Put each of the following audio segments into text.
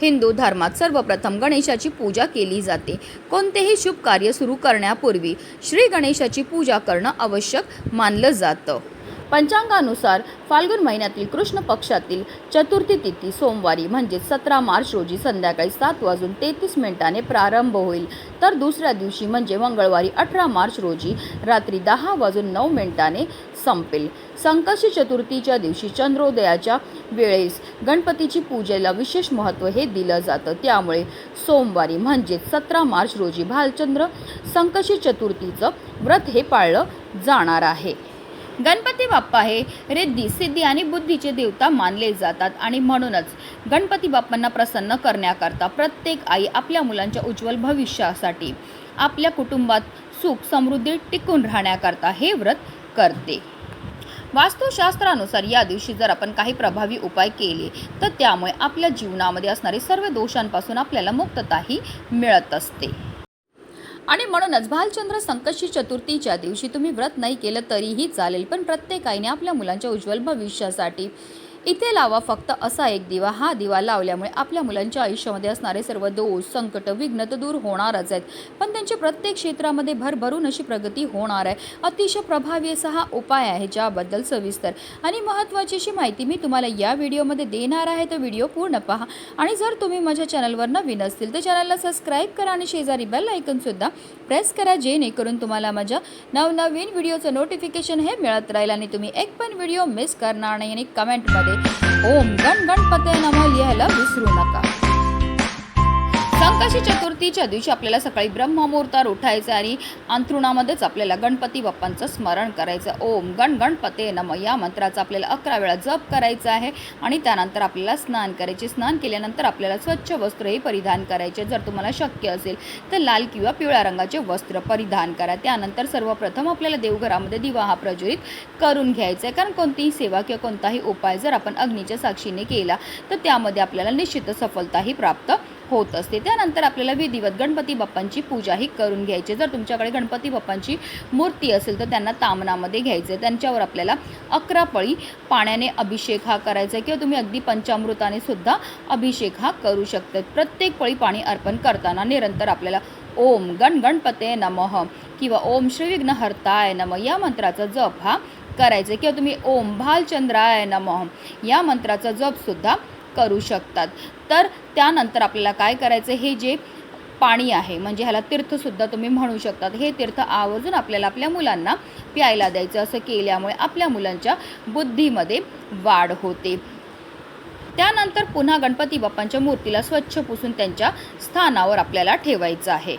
हिंदू धर्मात सर्वप्रथम गणेशाची पूजा केली जाते. कोणतेही शुभ कार्य सुरू करण्यापूर्वी श्री गणेशाची पूजा करणं आवश्यक मानलं जातं. पंचांगानुसार फाल्गुन महिन्यातील कृष्ण पक्षातील चतुर्थी तिथी सोमवारी म्हणजे सतरा मार्च रोजी संध्याकाळी सात वाजून तेहतीस मिनिटाने प्रारंभ होईल. तर दुसऱ्या दिवशी म्हणजे मंगळवारी अठरा मार्च रोजी रात्री दहा वाजून नऊ मिनिटाने संपेल. संकष्टी चतुर्थीच्या दिवशी चंद्रोदयाच्या वेळेस गणपतीची पूजेला विशेष महत्त्व हे दिलं जातं. त्यामुळे सोमवारी म्हणजेच सतरा मार्च रोजी भालचंद्र संकष्टी चतुर्थीचं व्रत हे पाळलं जाणार आहे. गणपती बाप्पा हे रिद्धी सिद्धी आणि बुद्धीचे देवता मानले जातात आणि म्हणूनच गणपती बाप्पांना प्रसन्न करण्याकरता प्रत्येक आई आपल्या मुलांच्या उज्ज्वल भविष्यासाठी आपल्या कुटुंबात सुख समृद्धी टिकून राहण्याकरता हे व्रत करते. वास्तुशास्त्रानुसार या दिवशी जर आपण काही प्रभावी उपाय केले तर त्यामुळे आपल्या जीवनामध्ये असणारे सर्व दोषांपासून आपल्याला मुक्तताही मिळत असते. आणि म्हणूनच भालचंद्र संकष्टी चतुर्थीच्या दिवशी तुम्ही व्रत नाही केलं तरीही चालेल पण प्रत्येकाने आपल्या मुलांच्या उज्ज्वल भविष्यासाठी इथे लावा फक्त असा एक दिवा. हा दिवा लावल्यामुळे आपल्या मुलांच्या आयुष्यामध्ये असणारे सर्व दोष संकट विघ्न तर दूर होणारच आहेत. पण त्यांच्या प्रत्येक क्षेत्रामध्ये भरभरून अशी प्रगती होणार आहे. अतिशय प्रभावी असा हा उपाय आहे ज्याबद्दल सविस्तर आणि महत्त्वाची अशी माहिती मी तुम्हाला या व्हिडिओमध्ये देणार आहे. तर व्हिडिओ पूर्ण पहा. आणि जर तुम्ही माझ्या चॅनलवर नवीन असतील तर चॅनलला सबस्क्राईब करा आणि शेजारी बेल ऐकूनसुद्धा प्रेस करा जेणेकरून तुम्हाला माझ्या नवनवीन व्हिडिओचं नोटिफिकेशन हे मिळत राहील आणि तुम्ही एक पण व्हिडिओ मिस करणार नाही आणि कमेंटमध्ये ओम गण गणपते नम लिहायला विसरू नका. संकष्टी चतुर्थीच्या दिवशी आपल्याला सकाळी ब्रह्ममुहूर्तावर उठायचं आणि अंथरुणामध्येच आपल्याला गणपती बाप्पांचं स्मरण करायचं. ओम गण गणपते नम. या मंत्राचा आपल्याला अकरा वेळा जप करायचा आहे आणि त्यानंतर आपल्याला स्नान करायचे. स्नान केल्यानंतर आपल्याला स्वच्छ वस्त्रही परिधान करायचे. जर तुम्हाला शक्य असेल तर लाल किंवा पिवळ्या रंगाचे वस्त्र परिधान करा. त्यानंतर सर्वप्रथम आपल्याला देवघरामध्ये दिवा हा प्रज्वलित करून घ्यायचा आहे. कारण कोणतीही सेवा किंवा कोणताही उपाय जर आपण अग्नीच्या साक्षीने केला तर त्यामध्ये आपल्याला निश्चित सफलताही प्राप्त होत असते. त्यानंतर आपल्याला विधिवत गणपती बाप्पांची पूजाही करून घ्यायची. जर तुमच्याकडे गणपती बाप्पांची मूर्ती असेल तर त्यांना तामनामध्ये घ्यायचे त्यांच्यावर आपल्याला अकरा पळी पाण्याने अभिषेक हा करायचा किंवा तुम्ही अगदी पंचामृताने सुद्धा अभिषेक हा करू शकतात प्रत्येक पळी पाणी अर्पण करताना निरंतर आपल्याला ओम गण गणपते नमः किंवा ओम श्री श्रीविघ्नहर्ताय नम या मंत्राचा जप हा करायचा किंवा तुम्ही ओम भालचंद्राय नमः या मंत्राचा जपसुद्धा करू शकतात. तर त्यानंतर आपल्याला काय करायचं हे जे पाणी आहे म्हणजे ह्याला तीर्थसुद्धा तुम्ही म्हणू शकतात. हे तीर्थ आवर्जून आपल्याला आपल्या मुलांना प्यायला द्यायचं. असं केल्यामुळे आपल्या मुलांच्या बुद्धीमध्ये वाढ होते. त्यानंतर पुन्हा गणपती बाप्पांच्या मूर्तीला स्वच्छ पुसून त्यांच्या स्थानावर आपल्याला ठेवायचं आहे.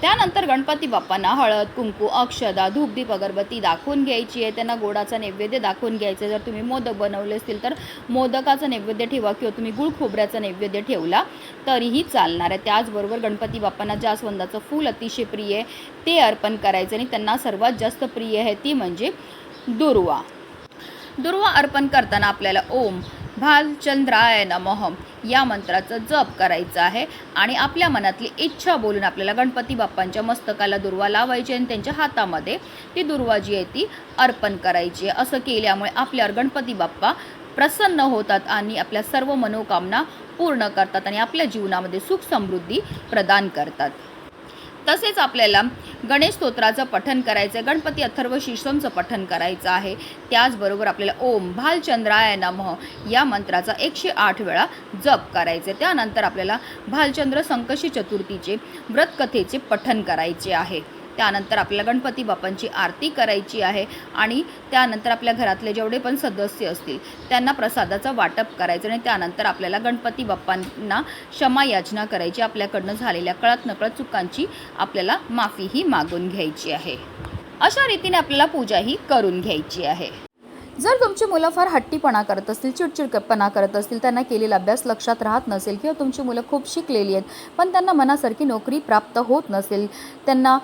त्यानंतर गणपती बाप्पांना हळद कुंकू अक्षदा धूपदीप अगरबत्ती दाखवून घ्यायची आहे. त्यांना गोडाचा नैवेद्य दाखवून घ्यायचं आहे. जर तुम्ही मोदक बनवले असतील तर मोदकाचा नैवेद्य ठेवा किंवा तुम्ही गुळ खोबऱ्याचा नैवेद्य ठेवला तरीही चालणार आहे. त्याचबरोबर गणपती बाप्पांना जास्वंदाचं फूल अतिशय प्रिय आहे ते अर्पण करायचं आणि त्यांना सर्वात जास्त प्रिय आहे ती म्हणजे दुर्वा. दुर्वा अर्पण करताना आपल्याला ओम भालचंद्राय नमः. या मंत्राचं जप करायचं आहे आणि आपल्या मनातली इच्छा बोलून आपल्याला गणपती बाप्पांच्या मस्तकाला दुर्वा लावायची आणि त्यांच्या हातामध्ये ती दुर्वा जी आहे ती अर्पण करायची आहे. असं केल्यामुळे आपल्यावर गणपती बाप्पा प्रसन्न होतात आणि आपल्या सर्व मनोकामना पूर्ण करतात आणि आपल्या जीवनामध्ये सुख समृद्धी प्रदान करतात. तसेच आपल्याला गणेश स्तोत्राचं पठन करायचं आहे गणपती अथर्व शीर्षमचं पठन करायचं आहे. त्याचबरोबर आपल्याला ओम भालचंद्राय नमः या मंत्राचा एकशे आठ वेळा जप करायचे त्यानंतर आपल्याला भालचंद्र संकशी चतुर्थीचे व्रतकथेचे पठन करायचे आहे. त्यानंतर आपल्याला गणपती बाप्पांची आरती करायची आहे आणि त्यानंतर आपल्या घरातले जेवढे पण सदस्य असतील त्यांना प्रसादाचं वाटप करायचं आणि त्यानंतर आपल्याला गणपती बाप्पांना क्षमा याचना करायची. आपल्याकडनं झालेल्या कळत नकळत चुकांची आपल्याला माफीही मागून घ्यायची आहे. अशा रीतीने आपल्याला पूजाही करून घ्यायची आहे. जर तुमची मुलं फार हट्टीपणा करत असतील चिडचिडपणा करत असतील त्यांना केलेला अभ्यास लक्षात राहत नसेल किंवा तुमची मुलं खूप शिकलेली आहेत पण त्यांना मनासारखी नोकरी प्राप्त होत नसेल त्यांना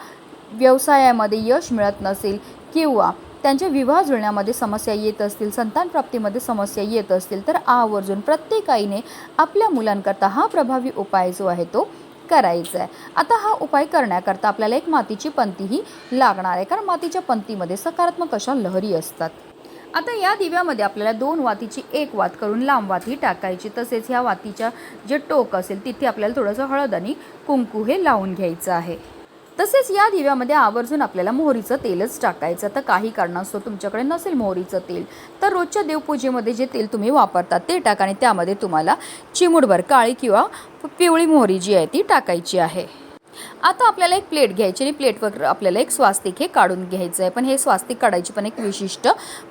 व्यवसायामध्ये यश मिळत नसेल किंवा त्यांच्या विवाह जुळण्यामध्ये समस्या येत असतील संतान प्राप्तीमध्ये समस्या येत असतील तर आवर्जून प्रत्येक आईने आपल्या मुलांकरता हा प्रभावी उपाय जो आहे तो करायचा आहे. आता हा उपाय करण्याकरता आपल्याला एक मातीची पंतीही लागणार आहे कारण मातीच्या पंतीमध्ये सकारात्मक अशा लहरी असतात. आता या दिव्यामध्ये आपल्याला दोन वातीची एक वात करून लांब वाती टाकायची. तसेच ह्या वातीच्या जे टोक असेल तिथे आपल्याला थोडंसं हळद आणि कुंकू हे लावून घ्यायचं आहे. तसेच या दिव्यामध्ये आवर्जून आपल्याला मोहरीचं तेलच टाकायचं. तर काही कारणास्तव तुमच्याकडे नसेल मोहरीचं तेल तर रोजच्या देवपूजेमध्ये जे तेल तुम्ही वापरता ते टाका आणि त्यामध्ये तुम्हाला चिमूडभर काळी किंवा पिवळी मोहरी जी आहे ती टाकायची आहे. आता आपल्याला एक प्लेट घ्यायची आणि प्लेटवर आपल्याला एक स्वास्तिक हे काढून घ्यायचं आहे. पण हे स्वास्तिक काढायची पण एक विशिष्ट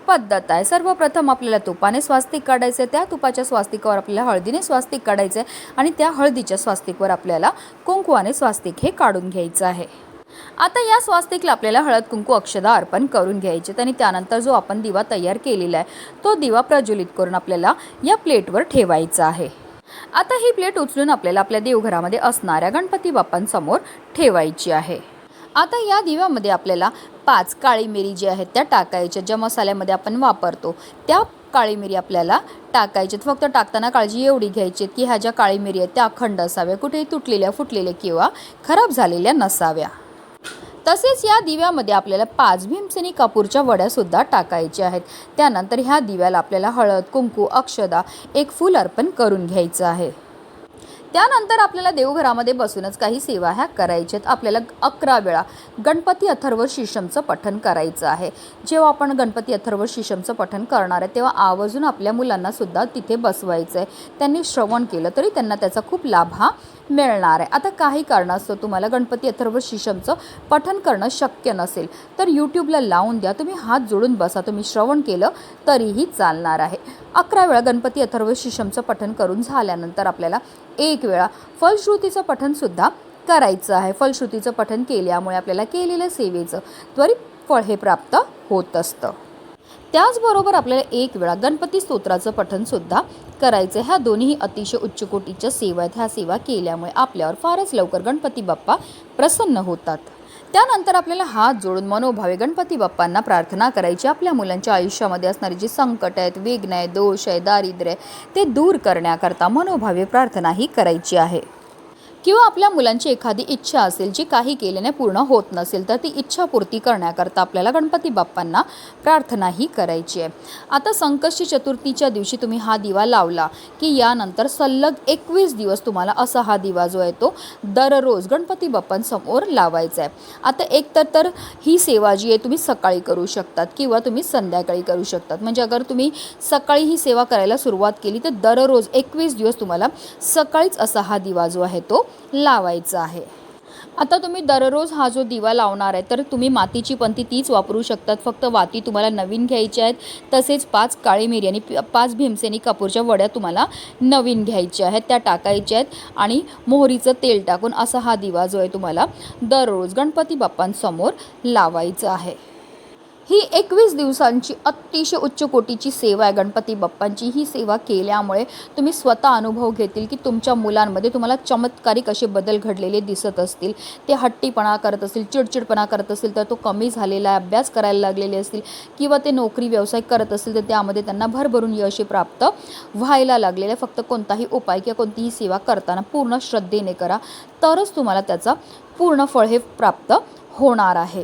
पद्धत आहे. सर्वप्रथम आपल्याला तुपाने स्वास्तिक काढायचं आहे. त्या तुपाच्या स्वास्तिकावर आपल्याला हळदीने स्वास्तिक काढायचं आहे आणि त्या हळदीच्या स्वास्तिकवर आपल्याला कुंकुवाने स्वास्तिक हे काढून घ्यायचं आहे. आता या स्वास्तिकला आपल्याला हळद कुंकू अक्षदा अर्पण करून घ्यायचे आणि त्यानंतर जो आपण दिवा तयार केलेला आहे तो दिवा प्रज्वलित करून आपल्याला या प्लेटवर ठेवायचा आहे. आता ही प्लेट उचलून आपल्याला आपल्या देवघरामध्ये असणाऱ्या गणपती बाप्पांसमोर ठेवायची आहे. आता या दिव्यामध्ये आपल्याला पाच काळी मिरी जी आहेत त्या टाकायच्या. ज्या मसाल्यामध्ये आपण वापरतो त्या काळी मिरी आपल्याला टाकायच्यात फक्त टाकताना काळजी एवढी घ्यायची की ह्या ज्या काळी मिरी आहेत त्या अखंड असाव्या. कुठेही तुटलेल्या फुटलेल्या किंवा खराब झालेल्या नसाव्या. तसेच या दिव्यामध्ये आपल्याला पाच भीमसेनी कापूरच्या वड्यासुद्धा टाकायच्या आहेत. त्यानंतर ह्या दिव्याला आपल्याला हळद कुंकू अक्षदा एक फूल अर्पण करून घ्यायचं आहे. त्यानंतर आपल्याला देवघरामध्ये बसूनच काही सेवा ह्या करायच्या आहेत. आपल्याला अकरा वेळा गणपती अथर्व शिशमचं पठण करायचं आहे. जेव्हा आपण गणपती अथर्व शिशमचं पठण करणार आहे तेव्हा आवर्जून आपल्या मुलांनासुद्धा तिथे बसवायचं आहे त्यांनी श्रवण केलं तरी त्यांना त्याचा खूप लाभ हा मिळणार आहे. आता काही कारणास्तव तुम्हाला गणपती अथर्व शिशमचं पठन करणं शक्य नसेल तर यूट्यूबला लावून द्या. तुम्ही हात जोडून बसा. तुम्ही श्रवण केलं तरीही चालणार आहे. अकरा वेळा गणपती अथर्व शिशमचं पठन करून झाल्यानंतर आपल्याला एक वेळा फलश्रुतीचं पठनसुद्धा करायचं आहे. फलश्रुतीचं पठन केल्यामुळे आपल्याला केलेलं सेवेचं त्वरित फळ हे प्राप्त होत असतं. त्याचबरोबर आपल्याला एक वेळा गणपती स्तोत्राचं पठनसुद्धा करायचं. ह्या दोन्ही अतिशय उच्च कोटीच्या सेवा आहेत. ह्या सेवा केल्यामुळे आपल्यावर फारच लवकर गणपती बाप्पा प्रसन्न होतात. त्यानंतर आपल्याला हात जोडून मनोभावे गणपती बाप्पांना प्रार्थना करायची. आपल्या मुलांच्या आयुष्यामध्ये असणारी जी संकट आहेत विघ्न आहे दोष आहे दारिद्र्य आहे ते दूर करण्याकरता मनोभावे प्रार्थनाही करायची आहे. किंवा आपल्या मुलांची एखादी इच्छा असेल जी काही केल्याने पूर्ण होत नसेल तर ती इच्छापूर्ती करण्याकरता आपल्याला गणपती बाप्पांना प्रार्थनाही करायची आहे. आता संकष्टी चतुर्थीच्या दिवशी तुम्ही हा दिवा लावला की यानंतर सलग एकवीस दिवस तुम्हाला असा हा दिवा जो आहे तो दररोज गणपती बाप्पांसमोर लावायचा आहे. आता एकतर तर ही सेवा जी आहे तुम्ही सकाळी करू शकतात किंवा तुम्ही संध्याकाळी करू शकतात. म्हणजे अगर तुम्ही सकाळी ही सेवा करायला सुरुवात केली तर दररोज एकवीस दिवस तुम्हाला सकाळीच असा हा दिवा जो आहे तो लावायचं आहे. आता तुम्ही दररोज हा जो दिवा लावणार आहे तर तुम्ही मातीची पंती तीच वापरू शकतात. फक्त वाती तुम्हाला नवीन घ्यायच्या आहेत तसेच पाच काळी मिरी आणि पाच भीमसेनी कापूरच्या वड्या तुम्हाला नवीन घ्यायच्या आहेत त्या टाकायच्या आहेत आणि मोहरीचं तेल टाकून असा हा दिवा जो आहे तुम्हाला दररोज गणपती बाप्पांसमोर लावायचा आहे. ही एकवीस दिवसांची अतिशय उच्च कोटीची सेवा आहे. गणपती बाप्पांची ही सेवा केल्यामुळे तुम्ही स्वतः अनुभव घेतील की तुमच्या मुलांमध्ये तुम्हाला चमत्कारिक असे बदल घडलेले दिसत असतील. ते हट्टीपणा करत असतील चिडचिडपणा करत असतील तर तो कमी झालेला आहे अभ्यास करायला लागलेले असतील किंवा ते नोकरी व्यवसाय करत असतील तर त्यामध्ये त्यांना भरभरून यश प्राप्त व्हायला लागलेलं. आहे फक्त कोणताही उपाय किंवा कोणतीही सेवा करताना पूर्ण श्रद्धेने करा तरच तुम्हाला त्याचा पूर्ण फळ हे प्राप्त होणार आहे.